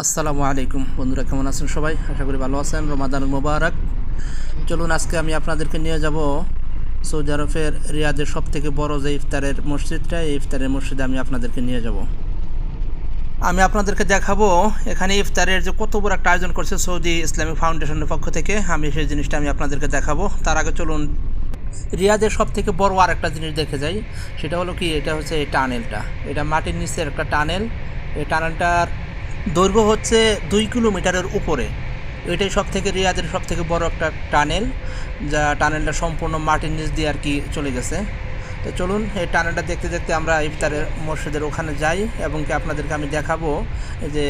আসসালামু আলাইকুম। বন্ধুরা, কেমন আছেন সবাই? আশা করি ভালো আছেন। রমাদান মোবারক। চলুন আজকে আমি আপনাদেরকে নিয়ে যাব সৌদি আরবের রিয়াদের সব থেকে বড় যে ইফতারের মসজিদটা, এই ইফতারের মসজিদে আমি আপনাদেরকে নিয়ে যাব। আমি আপনাদেরকে দেখাবো এখানে ইফতারের যে কত বড় একটা আয়োজন করছে সৌদি ইসলামিক ফাউন্ডেশনের পক্ষ থেকে। আমি সেই জিনিসটা আমি আপনাদেরকে দেখাবো। তার আগে চলুন রিয়াদের সব থেকে বড় আর একটা জিনিস দেখে যাই। সেটা হলো কি? এটা হচ্ছে এই টানেলটা। এটা মাটির নিচের একটা টানেল। এই টানেলটার দৈর্ঘ্য হচ্ছে দুই কিলোমিটারের উপরে। এটাই সব থেকে রিয়াদের সব থেকে বড় একটা টানেল, যা টানেলটা সম্পূর্ণ মাটির নিচ দিয়ে আর কি চলে গেছে। তো চলুন, এই টানেলটা দেখতে দেখতে আমরা ইফতারের মসজিদের ওখানে যাই এবং কি আপনাদেরকে আমি দেখাবো যে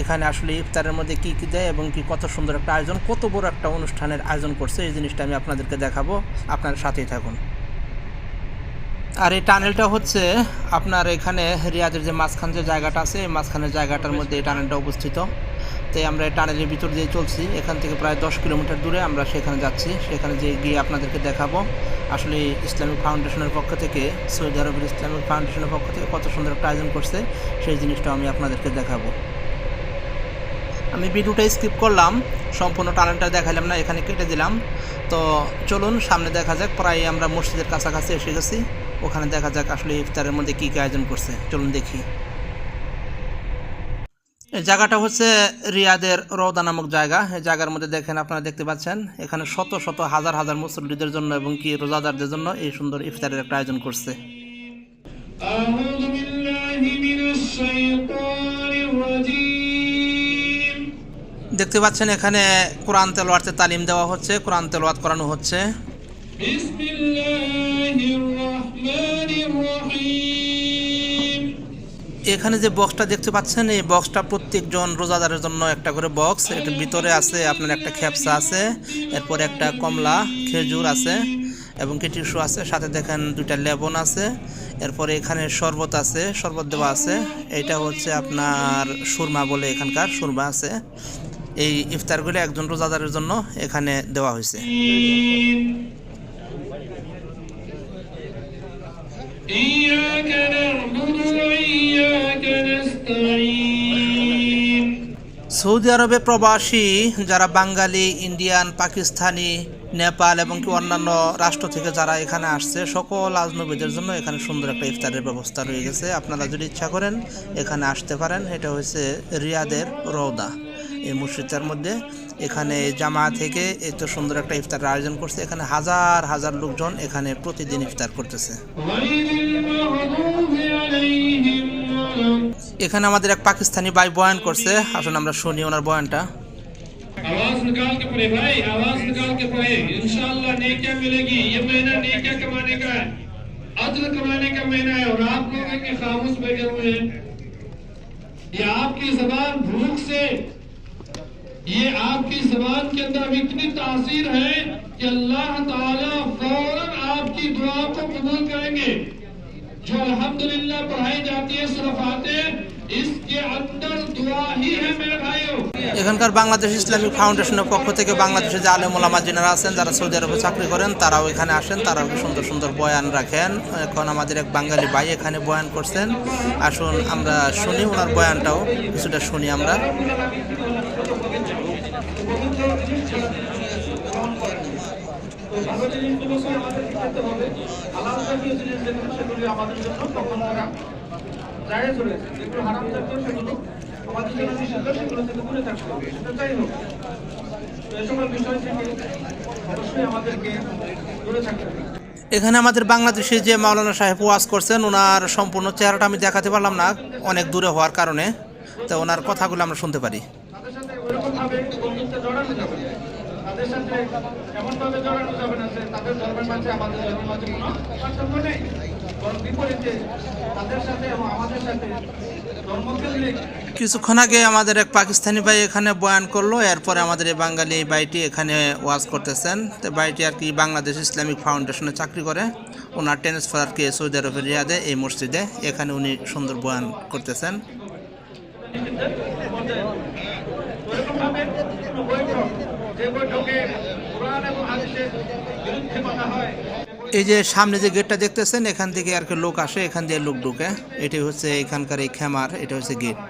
এখানে আসলে ইফতারের মধ্যে কি কী দেয় এবং কি কত সুন্দর একটা আয়োজন, কত বড় একটা অনুষ্ঠানের আয়োজন করছে। এই জিনিসটা আমি আপনাদেরকে দেখাবো। আপনার সাথেই থাকুন। আর এই টানেলটা হচ্ছে আপনার এখানে রিয়াদের যে মাঝখান যে জায়গাটা আছে, এই মাঝখানের জায়গাটার মধ্যে এই টানেলটা অবস্থিত। তাই আমরা এই টানেলের ভিতর দিয়ে চলছি। এখান থেকে প্রায় দশ কিলোমিটার দূরে আমরা সেখানে যাচ্ছি। সেখানে যে গিয়ে আপনাদেরকে দেখাবো আসলে ইসলামিক ফাউন্ডেশনের পক্ষ থেকে, সৌদি আরবের ইসলামিক ফাউন্ডেশনের পক্ষ থেকে কত সুন্দর একটা আয়োজন করছে, সেই জিনিসটা আমি আপনাদেরকে দেখাবো। আমি ভিডিওটা স্কিপ করলাম, সম্পূর্ণ টানেলটা দেখালাম না, এখানে কেটে দিলাম। তো চলুন, সামনে দেখা যাক, প্রায় আমরা মসজিদের কাছাকাছি এসে গেছি। ওখানে দেখা যাক আসলে ইফতারের মধ্যে কী কী আয়োজন করছে। চলুন দেখি। এই জায়গাটা হচ্ছে রিয়াদের রৌদা নামক জায়গা। এই জায়গার মধ্যে দেখেন আপনারা দেখতে পাচ্ছেন, এখানে শত শত হাজার হাজার মুসল্লিদের জন্য এবং কি রোজাদারদের জন্য এই সুন্দর ইফতারের একটা আয়োজন করছে। দেখতে পাচ্ছেন এখানে কোরআন তেলোয়াতে তালিম দেওয়া হচ্ছে কোরআন তেলোয়াত করানো হচ্ছে। এখানে যে বক্সটা দেখতে পাচ্ছেন এই বক্সটা প্রত্যেকজন রোজাদারের জন্য একটা করে বক্স এর ভিতরে আছে আপনার একটা খেপসা আছে এরপর একটা কমলা খেজুর আছে এবং কি আছে। সাথে দেখেন দুইটা লেবন আছে এরপরে এখানে শরবত আছে শরবত দেওয়া আছে। এটা হচ্ছে আপনার সুরমা বলে এখানকার সুরমা আছে। এই ইফতারগুলো একজন রোজাদারের জন্য এখানে দেওয়া হয়েছে إياك نعبد وإياك نستعين সৌদি আরবে প্রবাসী যারা বাঙালি ইন্ডিয়ান পাকিস্তানি নেপাল এবং কি অন্যান্য রাষ্ট্র থেকে যারা এখানে আসছে সকল আজনবীদের জন্য এখানে সুন্দর একটা ইফতারের ব্যবস্থা রয়ে গেছে আপনারা যদি ইচ্ছা করেন এখানে আসতে পারেন এটা হচ্ছে রিয়াদের রৌদা এই মুর্শিদার মধ্যে। এখানে জামা থেকে এত সুন্দর একটা ইফতারের আয়োজন করছে। এখানে হাজার হাজার লোকজন এখানে প্রতিদিন ইফতার করতেছে। এখানে আমাদের এক পাকিস্তানি ভাই বয়ান করছে। আসলে আমরা শুনি ওনার বয়ানটা। আপনি निकाल के یہ آپ کی زبان کے اندر اتنی تاثیر ہے کہ اللہ تعالیٰ فوراً آپ کی دعا کو قبول کریں گے۔ جو الحمدللہ پڑھائی جاتی ہے صرف آتے এখানকার বাংলাদেশ ইসলামিক ফাউন্ডেশনের পক্ষ থেকে বাংলাদেশে যে আলেম ওলামা যিনারা আছেন যারা সৌদি আরবে চাকরি করেন তারাও এখানে আসেন তারাও সুন্দর সুন্দর বয়ান রাখেন। এখন আমাদের এক বাঙালি ভাই এখানে বয়ান করছেন। আসুন আমরা শুনি ওনার বয়ানটাও কিছুটা শুনি আমরা। আমাদের জন্য তখন জায়েজ রয়েছে যেগুলো হারাম জাতীয় সেগুলো আমাদের জন্য নিষিদ্ধ সেগুলো থেকে দূরে থাকতে হবে। সেটা যাই হোক। এই সকল বিষয় থেকে অবশ্যই আমাদেরকে দূরে থাকতে হবে। এখানে আমাদের বাংলাদেশে যে মাওলানা সাহেব ওয়াজ করছেন ওনার সম্পূর্ণ চেহারাটা আমি দেখাতে পারলাম না অনেক দূরে হওয়ার কারণে। তো ওনার কথাগুলো আমরা শুনতে পারি। তাদের সাথে ওইরকম ভাবে বন্ধুত্বে জড়ানো যাবে না। যে তাদের ধর্মের মাঝে আমাদের ধর্মের মাঝে কোনো পার্থক্য নেই। বিপরীতে তাদের সাথে এবং আমাদের সাথে কিছুক্ষণ আগে আমাদের এক পাকিস্তানি ভাই এখানে বয়ান করল এরপরে আমাদের এই বাঙালি এই ভাইটি এখানে ওয়াজ করতেছেন। তো ভাইটি আর কি বাংলাদেশ ইসলামিক ফাউন্ডেশনে চাকরি করে। ওনার ট্রান্সফার আর কি সৌদি আরবের রিয়াদে এই মসজিদে। এখানে উনি সুন্দর বয়ান করতেছেন। ওইরকম ভাবে কোনো বৈঠক যে বৈঠকে কোরআন এবং হাদিসের বিরুদ্ধে কথা হয় এই যে সামনে যে গেটটা দেখতেছেন, এখান থেকে আর কি লোক আসে, এখান দিয়ে লোক ঢুকে। এটি হচ্ছে এখানকার এই খেমার, এটা হচ্ছে গেট।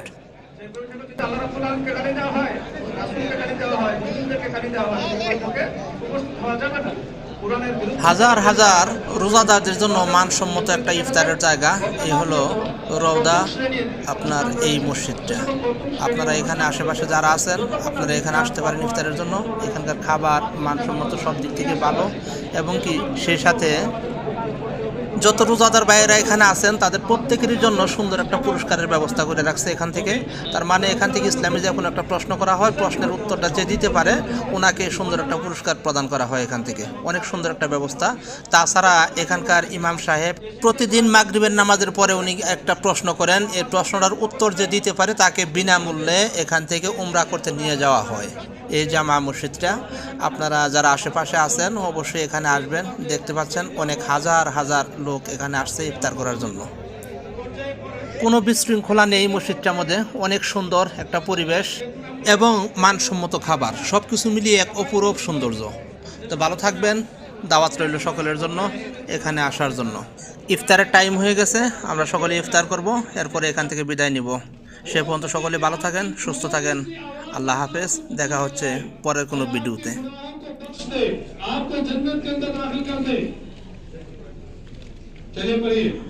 হয়। হাজার হাজার রোজাদারদের জন্য মানসম্মত একটা ইফতারের জায়গা। এই হলো রৌদা আপনার এই মসজিদটা। আপনারা এখানে আশেপাশে যারা আছেন, আপনারা এখানে আসতে পারেন ইফতারের জন্য। এখানকার খাবার মানসম্মত সব দিক থেকে ভালো। এবং কি, সেই সাথে যত রোজাদার ভাইয়েরা এখানে আছেন, তাদের প্রত্যেকেরই জন্য সুন্দর একটা পুরস্কারের ব্যবস্থা করে রাখছে এখান থেকে। তার মানে এখান থেকে ইসলামী যে কোনো একটা প্রশ্ন করা হয়, প্রশ্নের উত্তরটা যে দিতে পারে, ওনাকে সুন্দর একটা পুরস্কার প্রদান করা হয় এখান থেকে। অনেক সুন্দর একটা ব্যবস্থা। তাছাড়া এখানকার ইমাম সাহেব প্রতিদিন মাগরিবের নামাজের পরে উনি একটা প্রশ্ন করেন। এই প্রশ্নটার উত্তর যে দিতে পারে, তাকে বিনামূল্যে এখান থেকে উমরা করতে নিয়ে যাওয়া হয়। এই জামা মসজিদটা আপনারা যারা আশেপাশে আছেন, অবশ্যই এখানে আসবেন। দেখতে পাচ্ছেন অনেক হাজার হাজার লোক এখানে আসছে ইফতার করার জন্য। কোনো বিশৃঙ্খলা নেই মসজিদটার মধ্যে, অনেক সুন্দর একটা পরিবেশ এবং মানসম্মত খাবার সব কিছু মিলিয়ে এক অপূরূপ সৌন্দর্য। তো ভালো থাকবেন, দাওয়াত রইল সকলের জন্য এখানে আসার জন্য। ইফতারের টাইম হয়ে গেছে, আমরা সকলে ইফতার করব, এরপরে এখান থেকে বিদায় নিব। সে পর্যন্ত সকলে ভালো থাকেন, সুস্থ থাকেন, আল্লাহ হাফেজ, দেখা হচ্ছে পরের কোনো ভিডিওতে। Tenía peligro.